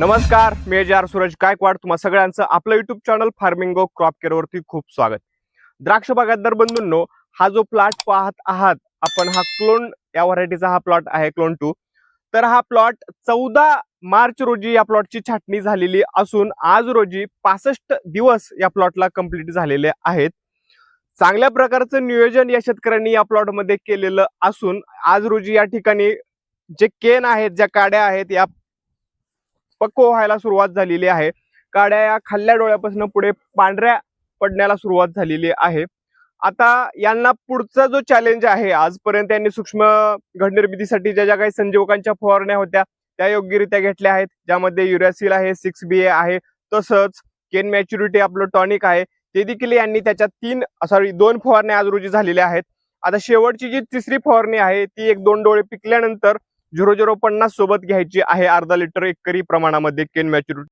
नमस्कार मी आर सूरज गायकवाड. तुम्हा सगळ्यांचं आपलं YouTube channel Farmingo crop care वरती खूप स्वागत. द्राक्ष बागायतदार बंधूंनो हा जो प्लॉट पाहत आहात आपण हा क्लोन या व्हरायटीचा हा प्लॉट आहे क्लोन टू तर हा प्लॉट चौदा मार्च रोजी या प्लॉटची छाटणी झालेली असून आज रोजी पासष्ट दिवस या प्लॉटला कंप्लीट झालेले आहेत. चांगल्या प्रकारचं नियोजन या शेतकऱ्यांनी या प्लॉटमध्ये केलेलं असून आज रोजी या ठिकाणी जे केन आहेत ज्या काड्या आहेत या पक्व व्हायला सुरुवात झालेली आहे. काड्या या खाल्ल्या डोळ्यापासून पुढे पांढऱ्या पडण्याला सुरुवात झालेली आहे. आता यांना पुढचा जो चॅलेंज आहे आजपर्यंत यांनी सूक्ष्म घडनिर्मितीसाठी ज्या ज्या काही संजीवकांच्या फवारण्या होत्या त्या योग्यरित्या घेतल्या आहेत. ज्यामध्ये युरॅसिल आहे सिक्स बी ए आहे तसंच केन मॅच्युरिटी आपलं टॉनिक आहे ते देखील यांनी त्याच्या तीन सॉरी दोन फवारण्या आज रोजी झालेल्या आहेत. आता शेवटची जी तिसरी फवारणी आहे ती एक दोन डोळे पिकल्यानंतर झिरो झिरो पन्नास सोबत घ्यायची आहे अर्धा लिटर एकरी प्रमाणामध्ये केन मॅच्युरिटी.